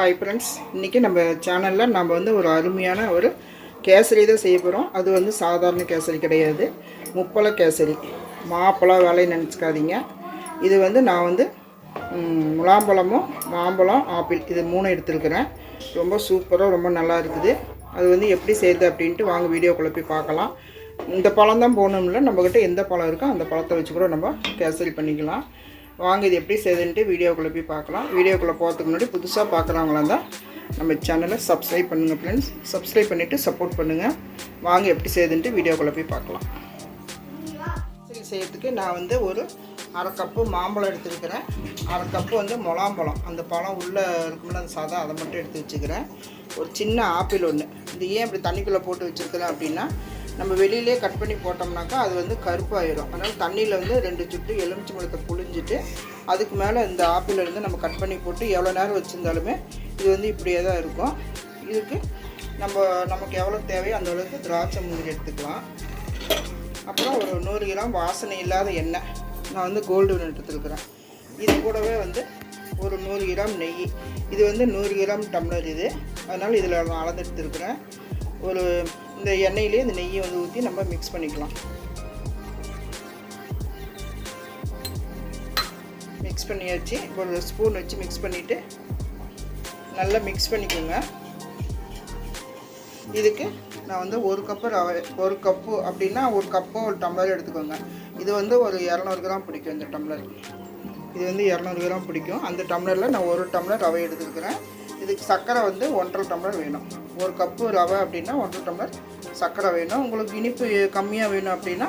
Hi friends இன்றைக்கி நம்ம சேனலில் நம்ம வந்து ஒரு அருமையான ஒரு கேசரி தான் செய்ய போகிறோம் அது வந்து சாதாரண கேசரி கிடையாது. முப்பழ கேசரி. மாப்பழம் வேலையை நினச்சிக்காதீங்க. இது வந்து நான் வந்து முலாம்பழமும் மாம்பழம் ஆப்பிள் இது மூணு எடுத்துருக்குறேன். ரொம்ப சூப்பராக ரொம்ப நல்லா இருக்குது. அது வந்து எப்படி செய்யுது அப்படின்ட்டு வாங்க வீடியோக்குள்ளே போய் பார்க்கலாம். இந்த பழம் தான் போகணும்ல. நம்மக்கிட்ட எந்த பழம் இருக்கோ அந்த பழத்தை வச்சு கூட நம்ம கேசரி பண்ணிக்கலாம். வாங்க இது எப்படி செய்துன்ட்டு வீடியோக்குள்ளே போய் பார்க்கலாம். வீடியோக்குள்ளே போகிறதுக்கு முன்னாடி புதுசாக பார்க்குறவங்களா இருந்தால் நம்ம சேனலை சப்ஸ்கிரைப் பண்ணுங்கள் ஃப்ரெண்ட்ஸ் சப்ஸ்கிரைப் பண்ணிவிட்டு சப்போர்ட் பண்ணுங்கள் வாங்க எப்படி செய்துன்ட்டு வீடியோக்குள்ளே போய் பார்க்கலாம். சரி செய்யறதுக்கு நான் வந்து ஒரு அரை கப்பு மாம்பழம் எடுத்துருக்கிறேன். அரை கப்பு வந்து முலாம்பழம். அந்த பழம் உள்ளே இருக்கும்ல அந்த சாதம் அதை மட்டும் எடுத்து வச்சுக்கிறேன். ஒரு சின்ன ஆப்பிள் ஒன்று இது ஏன் இப்படி தண்ணிக்குள்ளே போட்டு வச்சுருக்கிறேன் அப்படின்னா நம்ம வெளியிலே கட் பண்ணி போட்டோம்னாக்கா அது வந்து கருப்பாயிரும். அதனால் தண்ணியில் வந்து ரெண்டு சுட்டு எலுமிச்சை மரத்தை புழிஞ்சிட்டு அதுக்கு மேலே இந்த ஆப்பிள் இருந்து நம்ம கட் பண்ணி போட்டு எவ்வளோ நேரம் வச்சுருந்தாலுமே இது வந்து இப்படியே தான் இருக்கும். இதுக்கு நம்ம நமக்கு எவ்வளோ தேவையோ அந்த அளவுக்கு திராட்சை முந்திரி எடுத்துக்கலாம். அப்புறம் ஒரு நூறு கிராம் வாசனை இல்லாத எண்ணெய். நான் வந்து கோல்டு எடுத்துருக்குறேன். இது கூடவே வந்து ஒரு நூறு கிராம் நெய். இது வந்து நூறு கிராம் டம்ளர் இது. அதனால் இதில் நான் அளந்து எடுத்துருக்குறேன். ஒரு இந்த எண்ணெயிலே இந்த நெய்யை வந்து ஊற்றி நம்ம மிக்ஸ் பண்ணிக்கலாம். மிக்ஸ் பண்ணியாச்சு. இப்போ ஒரு ஸ்பூன் வச்சு மிக்ஸ் பண்ணிவிட்டு நல்லா மிக்ஸ் பண்ணிக்கோங்க. இதுக்கு நான் வந்து ஒரு கப்பு ரவை ஒரு கப்பு அப்படின்னா ஒரு கப்போ ஒரு டம்ளர் எடுத்துக்கோங்க. இது வந்து ஒரு இரநூறு கிராம் பிடிக்கும் இந்த டம்ளர் இது வந்து இரநூறு கிராம் பிடிக்கும். அந்த டம்ளரில் நான் ஒரு டம்ளர் ரவை எடுத்துருக்குறேன் இதுக்கு சர்க்கரை வந்து ஒன்றரை டம்ளர் வேணும். ஒரு கப்பு ரவை அப்படின்னா ஒன்றரை டம்ளர் சர்க்கரை வேணும். உங்களுக்கு இனிப்பு கம்மியாக வேணும் அப்படின்னா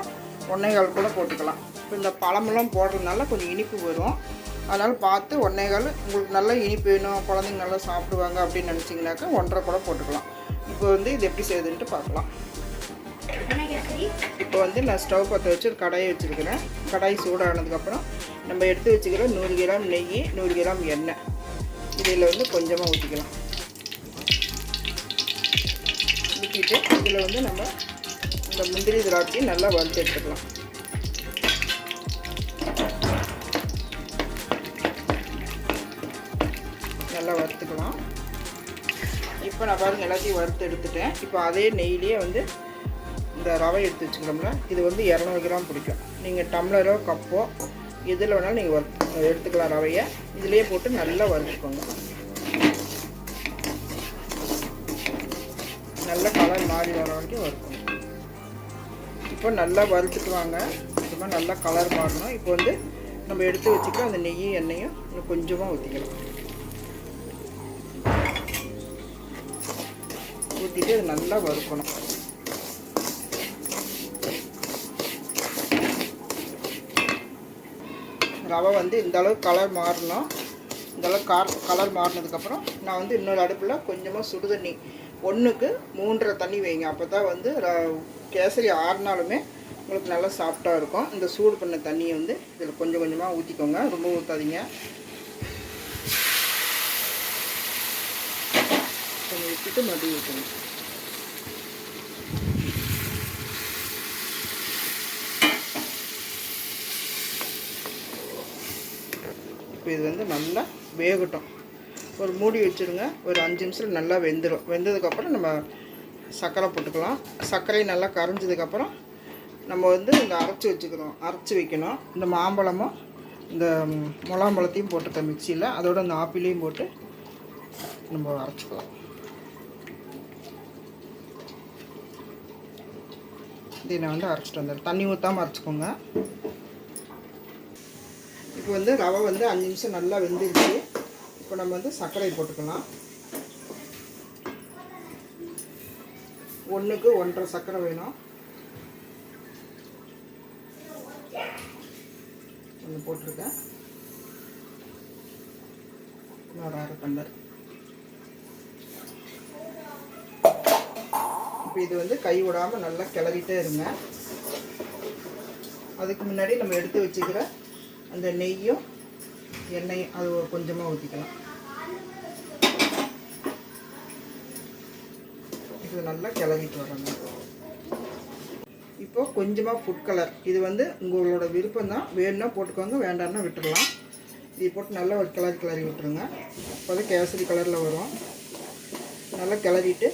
ஒன்றே கால் கூட போட்டுக்கலாம். இப்போ இந்த பழமெல்லாம் போடுறதுனால கொஞ்சம் இனிப்பு வரும். அதனால் பார்த்து ஒன்றே கால் உங்களுக்கு நல்ல இனிப்பு வேணும் குழந்தைங்க நல்லா சாப்பிடுவாங்க அப்படின்னு நினச்சிங்கனாக்கா ஒன்றரை கூட போட்டுக்கலாம். இப்போ வந்து இது எப்படி செய்யுதுன்ட்டு பார்க்கலாம். இப்போ வந்து நான் ஸ்டவ் பற்ற வச்சு ஒரு கடாயை வச்சுருக்கிறேன். கடாய் சூடானதுக்கப்புறம் நம்ம எடுத்து வச்சுக்கிற நூறு கிராம் நெய் நூறு கிராம் எண்ணெய். இதில் வந்து கொஞ்சமாக ஊற்றிக்கலாம் வதக்கிட்டு இதில் வந்து நம்ம இந்த முந்திரி திராட்சை நல்லா வறுத்து எடுத்துக்கலாம். நல்லா வறுத்துக்கலாம். இப்போ நான் பாருங்கள் எல்லாத்தையும் வறுத்து எடுத்துட்டேன். இப்போ அதே நெய்லேயே வந்து இந்த ரவை எடுத்து வச்சுக்கிறோம்ல இது வந்து இரநூறு கிராம் பிடிக்கும். நீங்கள் டம்ளரோ கப்போ எதில் வேணாலும் நீங்கள் வறு எடுத்துக்கலாம் ரவையை. இதிலேயே போட்டு நல்லா வறுத்துக்கோங்க. மாறி வர வரைக்கும் வறுக்கணும் இப்போ நல்லா வறுத்துட்டு வாங்க சும்மா நல்லா கலர் மாறணும். இப்போ வந்து நம்ம எடுத்து வச்சுக்க அந்த நெய்யும் எண்ணெயும் இன்னும் கொஞ்சமாக ஊற்றிக்கலாம் ஊற்றிட்டு அது நல்லா வறுக்கணும். ரவை வந்து இந்த கலர் மாறணும். இந்தளவுக்கு கார் கலர் மாறினதுக்கப்புறம் நான் வந்து இன்னொரு அடுப்பில் கொஞ்சமாக சுடுதண்ணி ஒன்றுக்கு மூன்றரை தண்ணி வைங்க. அப்போ தான் வந்து கேசரி ஆறுனாலுமே உங்களுக்கு நல்லா சாஃப்டாக இருக்கும். இந்த சூடு பண்ண தண்ணியை வந்து இதில் கொஞ்சம் கொஞ்சமாக ஊற்றிக்கோங்க ரொம்ப ஊற்றாதீங்க கொஞ்சம் ஊற்றிட்டு மறுபடியும் ஊற்றணும் இப்போ இது வந்து நல்லா வேகட்டும். ஒரு மூடி வச்சுருங்க. ஒரு அஞ்சு நிமிஷத்தில் நல்லா வெந்துடும் வெந்ததுக்கப்புறம் நம்ம சர்க்கரை போட்டுக்கலாம். சர்க்கரை நல்லா கரைஞ்சதுக்கப்புறம் நம்ம வந்து இந்த அரைச்சி வச்சுக்கிறோம் அரைச்சி வைக்கணும். இந்த மாம்பழமும் இந்த முலாம்பழத்தையும் போட்டுக்க மிக்சியில். அதோட இந்த ஆப்பிளையும் போட்டு நம்ம அரைச்சிக்கலாம். இதை நான் வந்து அரைச்சிட்டு வந்துடுறேன். தண்ணி ஊற்றாமல் அரைச்சிக்கோங்க. இப்போ வந்து ரவை வந்து அஞ்சு நிமிஷம் நல்லா வெந்துருச்சு. இப்போ நம்ம வந்து சர்க்கரை போட்டுக்கலாம். ஒன்றுக்கு ஒன்றரை சர்க்கரை வேணும். ஒன்று போட்டிருக்கேன். இன்னொரு அரை டம்ளர் இப்போ இது வந்து கை விடாமல் நல்லா கிளறிட்டே இருங்க. அதுக்கு முன்னாடி நம்ம எடுத்து வச்சுக்கிற அந்த நெய்யும் எண்ணெயும் அது ஒரு கொஞ்சமாக ஊற்றிக்கலாம் இது நல்லா கிளறிட்டு வரணும். இப்போ கொஞ்சமாக ஃபுட் கலர் இது வந்து உங்களோட விருப்பம் தான் வேணும்னா போட்டுக்கோங்க வேண்டாம்னா விட்டுடலாம் இதை போட்டு நல்லா ஒரு கிளறி கிளறி விட்டுருங்க. அப்போ தான் கேசரி கலரில் வரும். நல்லா கிளறிட்டு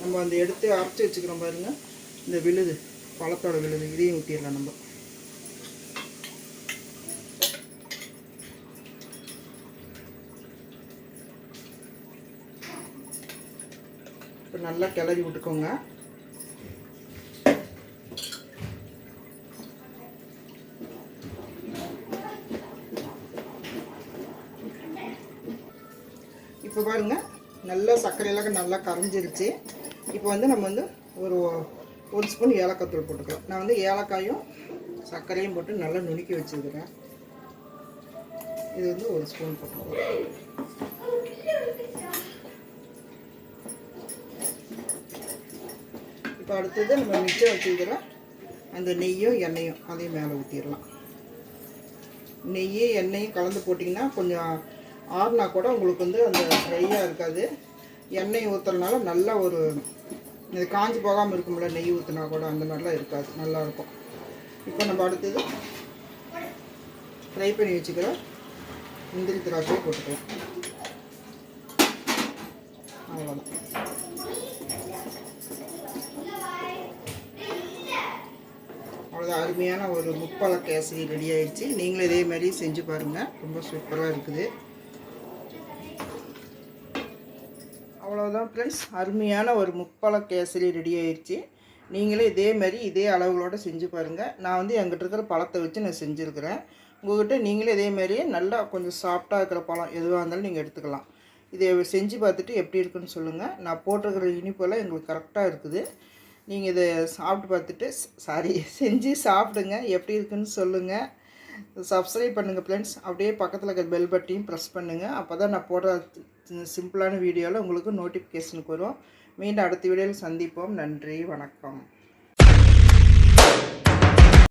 நம்ம அந்த எடுத்து அரைச்சி வச்சுக்கிறோம் பாருங்க. இந்த விழுது பழத்தோட விழுது இதையும் ஊற்றிடலாம் நம்ம. நல்லா கிளறி விட்டுக்கோங்க. இப்போ பாருங்க நல்லா சர்க்கரையெல்லாம் நல்லா கரைஞ்சிருச்சு. இப்போ வந்து நம்ம வந்து ஒரு ஒரு ஸ்பூன் ஏலக்காய் தூள் போட்டுக்கலாம். நான் வந்து ஏலக்காயும் சர்க்கரையும் போட்டு நல்லா நுணுக்கி வச்சுருக்கிறேன். இது வந்து ஒரு ஸ்பூன் போட்டுக்கலாம். இப்போ அடுத்தது நம்ம மிச்சம் வச்சுக்கிற அந்த நெய்யும் எண்ணெயும் அதையும் மேலே ஊற்றிடலாம் நெய் எண்ணெயும் கலந்து போட்டிங்கன்னா கொஞ்சம் ஆறுனா கூட உங்களுக்கு வந்து அந்த ஃப்ரையாக இருக்காது. எண்ணெய் ஊற்றுறதுனால நல்ல ஒரு இது காஞ்சி போகாமல் இருக்கும்ல நெய் ஊற்றினா கூட அந்த மாதிரிலாம் இருக்காது. நல்லாயிருக்கும் இப்போ நம்ம அடுத்தது ஃப்ரை பண்ணி வச்சுக்கிற முந்திரி திராட்சையை போட்டுக்கலாம். அவ்வளோதான் அருமையான ஒரு முப்பழ கேசரி ரெடி ஆயிடுச்சு. நீங்களும் இதே மாதிரி செஞ்சு பாருங்கள் ரொம்ப சூப்பராக இருக்குது. அவ்வளோதான் ஃப்ரெண்ட்ஸ் அருமையான ஒரு முப்பழ கேசரி ரெடி ஆயிடுச்சு. நீங்களே இதே மாதிரி இதே அளவுகளோட செஞ்சு பாருங்கள் நான் வந்து எங்கிட்ட இருக்கிற பழத்தை வச்சு நான் செஞ்சுருக்கிறேன். உங்கள்கிட்ட நீங்களே இதே மாதிரியே நல்லா கொஞ்சம் சாஃப்டாக இருக்கிற பழம் எதுவாக இருந்தாலும் நீங்கள் எடுத்துக்கலாம். இதை செஞ்சு பார்த்துட்டு எப்படி இருக்குன்னு சொல்லுங்கள் நான் போட்டிருக்கிற இனிப்பெல்லாம் எங்களுக்கு கரெக்டாக இருக்குது. நீங்கள் இதை சாப்பிட்டு பார்த்துட்டு சாரி செஞ்சு சாப்பிடுங்க. எப்படி இருக்குன்னு சொல்லுங்கள் சப்ஸ்கிரைப் பண்ணுங்கள் ஃப்ரெண்ட்ஸ் அப்படியே பக்கத்தில் இருக்கிற பெல் பட்டியும் ப்ரெஸ் பண்ணுங்கள் அப்போ தான் நான் போடுற சிம்பிளான வீடியோவில் உங்களுக்கு நோட்டிஃபிகேஷனுக்கு வரும். மீண்டும் அடுத்த வீடியோவில் சந்திப்போம். நன்றி வணக்கம்.